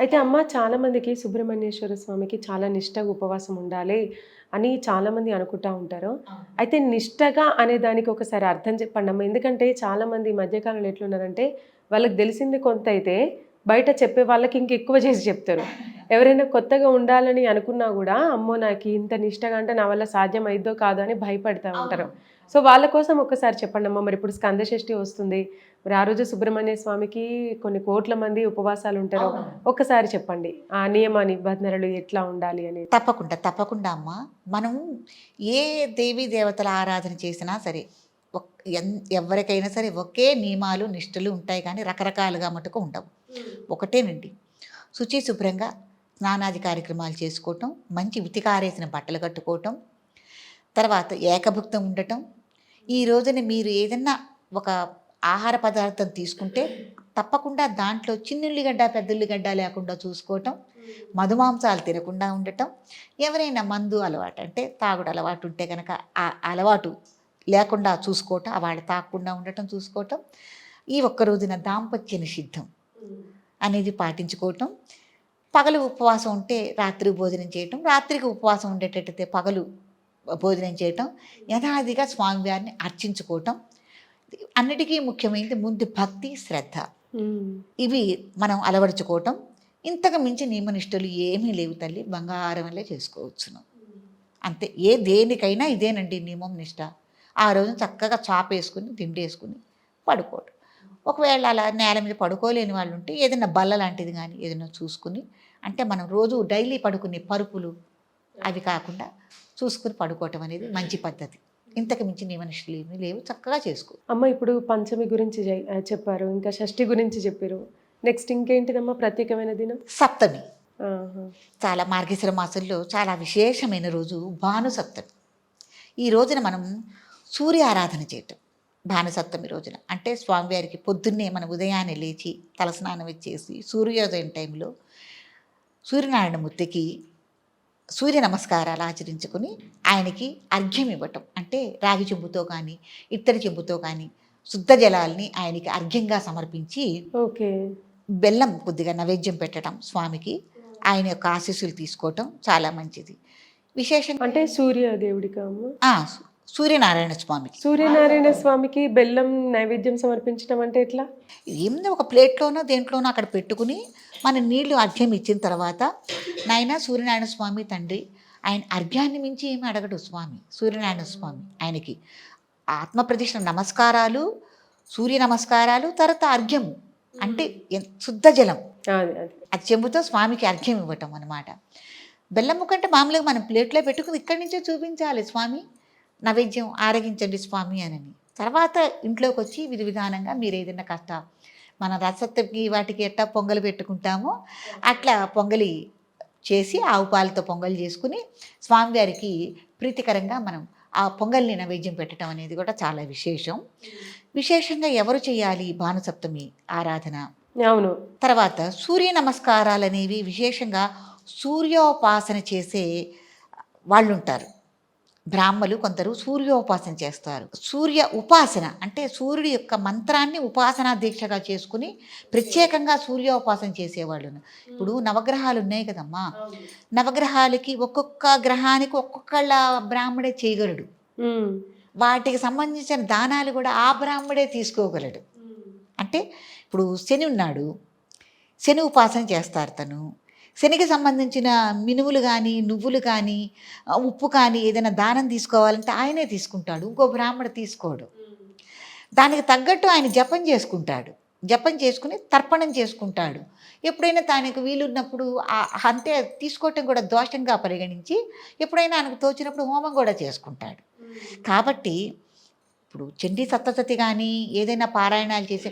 అయితే అమ్మ చాలా మందికి సుబ్రహ్మణ్యేశ్వర స్వామికి చాలా నిష్టగా ఉపవాసం ఉండాలి అని చాలా మంది అనుకుంటా ఉంటారు. అయితే నిష్టగా అనే దానికి ఒకసారి అర్థం చెప్పండి అమ్మ. ఎందుకంటే చాలా మంది ఈ మధ్యకాలంలో ఎట్లున్నారంటే వాళ్ళకి తెలిసింది కొంత అయితే బయట చెప్పే వాళ్ళకి ఇంక ఎక్కువ చేసి చెప్తారు. ఎవరైనా కొత్తగా ఉండాలని అనుకున్నా కూడా అమ్మో నాకు ఇంత నిష్టగా అంటే నా వల్ల సాధ్యం అయిద్దో కాదో అని భయపడతా ఉంటారు. సో వాళ్ళ కోసం ఒక్కసారి చెప్పండి అమ్మ మరి ఇప్పుడు స్కంద షష్ఠి వస్తుంది. మరి ఆ రోజు సుబ్రహ్మణ్య స్వామికి కొన్ని కోట్ల మంది ఉపవాసాలు ఉంటారు. ఒక్కసారి చెప్పండి ఆ నియమ నిబంధనలు ఎట్లా ఉండాలి అనేది. తప్పకుండా తప్పకుండా అమ్మ. మనం ఏ దేవీ దేవతల ఆరాధన చేసినా సరే ఎవరికైనా సరే ఒకే నియమాలు నిష్ఠలు ఉంటాయి కానీ రకరకాలుగా మటుకు ఉండవు. ఒకటేనండి. శుచి శుభ్రంగా స్నానాది కార్యక్రమాలు చేసుకోవటం మంచి ఉతికారేసిన బట్టలు కట్టుకోవటం తర్వాత ఏకభుక్తం ఉండటం. ఈ రోజున మీరు ఏదన్నా ఒక ఆహార పదార్థం తీసుకుంటే తప్పకుండా దాంట్లో చిన్నుల్లిగడ్డ పెద్దల్లిగడ్డ లేకుండా చూసుకోవటం మధుమాంసాలు తినకుండా ఉండటం ఎవరైనా మందు అలవాటు అంటే తాగుడు అలవాటు ఉంటే కనుక ఆ అలవాటు లేకుండా చూసుకోవటం వాళ్ళు తాగకుండా ఉండటం చూసుకోవటం ఈ ఒక్క రోజున దాంపత్య నిషిద్ధం అనేది పాటించుకోవటం. పగలు ఉపవాసం ఉంటే రాత్రి భోజనం చేయటం రాత్రికి ఉపవాసం ఉండేటట్టయితే పగలు భోజనం చేయటం యథాదిగా స్వామివారిని అర్చించుకోవటం. అన్నిటికీ ముఖ్యమైనది ముందు భక్తి శ్రద్ధ. ఇవి మనం అలవరుచుకోవటం. ఇంతకు మించి నియమనిష్టలు ఏమీ లేవు తల్లి బంగారం వల్లే చేసుకోవచ్చును. అంతే. ఏ దేనికైనా ఇదేనండి నియమం నిష్ట. ఆ రోజు చక్కగా చాప వేసుకుని తిండి వేసుకుని పడుకోవడం ఒకవేళ అలా నేల మీద పడుకోలేని వాళ్ళు ఉంటే ఏదైనా బల్ల లాంటిది కానీ ఏదైనా చూసుకుని అంటే మనం రోజు డైలీ పడుకునే పరుపులు అవి కాకుండా చూసుకుని పడుకోవటం అనేది మంచి పద్ధతి. ఇంతకు మించి నియమనిష్టలు ఏమీ లేవు చక్కగా చేసుకో. అమ్మ ఇప్పుడు పంచమి గురించి చెప్పారు ఇంకా షష్ఠి గురించి చెప్పారు. నెక్స్ట్ ఇంకేంటిదమ్మా ప్రత్యేకమైన దినం? సప్తమి. చాలా మార్గశిర మాసంలో చాలా విశేషమైన రోజు భానుసప్తమి. ఈ రోజున మనం సూర్య ఆరాధన చేయటం భానుసప్తమి రోజున. అంటే స్వామివారికి పొద్దున్నే మనం ఉదయాన్నే లేచి తలస్నానం ఇచ్చేసి సూర్యోదయం టైంలో సూర్యనారాయణమూర్తికి సూర్య నమస్కారాలు ఆచరించుకుని ఆయనకి అర్ఘ్యం ఇవ్వటం. అంటే రాగి చెంబుతో కానీ ఇత్తడి చెంబుతో కానీ శుద్ధ జలాల్ని ఆయనకి అర్ఘ్యంగా సమర్పించి ఓకే. బెల్లం కొద్దిగా నైవేద్యం పెట్టడం స్వామికి. ఆయన యొక్క ఆశీస్సులు తీసుకోవటం చాలా మంచిది. విశేషంగా అంటే సూర్య సూర్యనారాయణ స్వామికి. సూర్యనారాయణ స్వామికి బెల్లం నైవేద్యం సమర్పించడం అంటే ఎట్లా? ఏముంది ఒక ప్లేట్లోనో దేంట్లోనో అక్కడ పెట్టుకుని మన నీళ్ళు అర్ఘ్యం ఇచ్చిన తర్వాత నాయన సూర్యనారాయణ స్వామి తండ్రి ఆయన అర్ఘ్యాన్ని మించి ఏమి అడగడు స్వామి సూర్యనారాయణ స్వామి ఆయనకి. ఆత్మప్రతిష్ఠ నమస్కారాలు సూర్య నమస్కారాలు తర్వాత అర్ఘ్యము అంటే శుద్ధ జలం. అది చెంబుతో స్వామికి అర్ఘ్యం ఇవ్వటం అనమాట బెల్లము కంటే మామూలుగా మనం ప్లేట్లో పెట్టుకుని ఇక్కడి నుంచే చూపించాలి స్వామి. నైవేద్యం ఆరగించండి స్వామి అనని. తర్వాత ఇంట్లోకి వచ్చి విధి విధానంగా మీరు ఏదైనా కష్ట మన రసత్తుకి వాటికి ఎట్టా పొంగలు పెట్టుకుంటామో అట్లా పొంగలి చేసి ఆవు పాలతో పొంగల్ చేసుకుని స్వామివారికి ప్రీతికరంగా మనం ఆ పొంగల్ని నైవేద్యం పెట్టడం అనేది కూడా చాలా విశేషం. విశేషంగా ఎవరు చేయాలి భానుసప్తమి ఆరాధన? అవును. తర్వాత సూర్య నమస్కారాలు అనేవి విశేషంగా సూర్యోపాసన చేసే వాళ్ళు ఉంటారు బ్రాహ్మలు కొందరు సూర్యోపాసన చేస్తారు. సూర్య ఉపాసన అంటే సూర్యుడి యొక్క మంత్రాన్ని ఉపాసనా దీక్షగా చేసుకుని ప్రత్యేకంగా సూర్యోపాసన చేసేవాళ్ళు ఇప్పుడు నవగ్రహాలు ఉన్నాయి కదమ్మా. నవగ్రహాలకి ఒక్కొక్క గ్రహానికి ఒక్కొక్కళ్ళ బ్రాహ్మడే చేయగలడు. వాటికి సంబంధించిన దానాలు కూడా ఆ బ్రాహ్మడే తీసుకోగలడు. అంటే ఇప్పుడు శని ఉన్నాడు. శని ఉపాసన చేస్తారు తను. శనికి సంబంధించిన మినుములు కానీ నువ్వులు కానీ ఉప్పు కానీ ఏదైనా దానం తీసుకోవాలంటే ఆయనే తీసుకుంటాడు. ఇంకో బ్రాహ్మణ తీసుకోడు. దానికి తగ్గట్టు ఆయన జపం చేసుకుంటాడు. జపం చేసుకుని తర్పణం చేసుకుంటాడు. ఎప్పుడైనా తనకు వీలున్నప్పుడు అంతే తీసుకోవటం కూడా దోషంగా పరిగణించి ఎప్పుడైనా ఆయనకు తోచినప్పుడు హోమం కూడా చేసుకుంటాడు. కాబట్టి ఇప్పుడు చండీ సప్తసతి కానీ ఏదైనా పారాయణాలు చేసే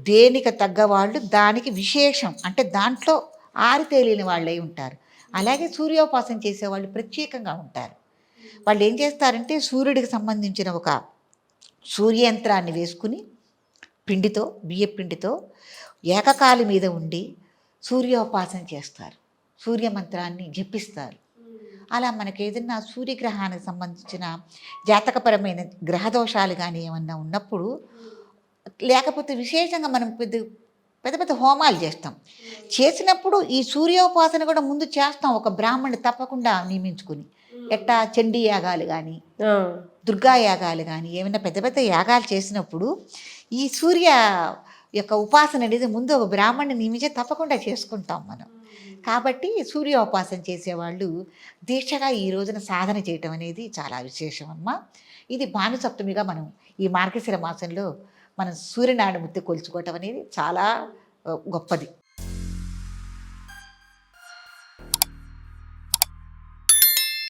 దేనికి తగ్గ వాళ్ళు దానికి విశేషం. అంటే దాంట్లో ఆరితేలిన వాళ్ళై ఉంటారు. అలాగే సూర్యోపాసన చేసేవాళ్ళు ప్రత్యేకంగా ఉంటారు. వాళ్ళు ఏం చేస్తారంటే సూర్యుడికి సంబంధించిన ఒక సూర్యంత్రాన్ని వేసుకుని పిండితో బియ్య పిండితో ఏకకాలి మీద ఉండి సూర్యోపాసన చేస్తారు. సూర్యమంత్రాన్ని జపిస్తారు. అలా మనకి ఏదైనా సూర్యగ్రహానికి సంబంధించిన జాతకపరమైన గ్రహదోషాలు కానీ ఏమన్నా ఉన్నప్పుడు లేకపోతే విశేషంగా మనం పెద్ద పెద్ద పెద్ద హోమాలు చేస్తాం. చేసినప్పుడు ఈ సూర్యోపాసన కూడా ముందు చేస్తాం ఒక బ్రాహ్మణుని తప్పకుండా నియమించుకుని. ఎట్టా చండీ యాగాలు కానీ దుర్గా యాగాలు కానీ ఏమైనా పెద్ద పెద్ద యాగాలు చేసినప్పుడు ఈ సూర్య యొక్క ఉపాసన అనేది ముందు ఒక బ్రాహ్మణ్ణి నియమించి తప్పకుండా చేసుకుంటాం మనం. కాబట్టి సూర్య ఉపాసన చేసేవాళ్ళు దీక్షగా ఈ రోజున సాధన చేయటం అనేది చాలా విశేషం అమ్మా. ఇది భానుసప్తమిగా మనం ఈ మార్గశిర మాసంలో మనం సూర్యనారాయణమూర్తి కొలుచుకోవటం అనేది చాలా గొప్పది.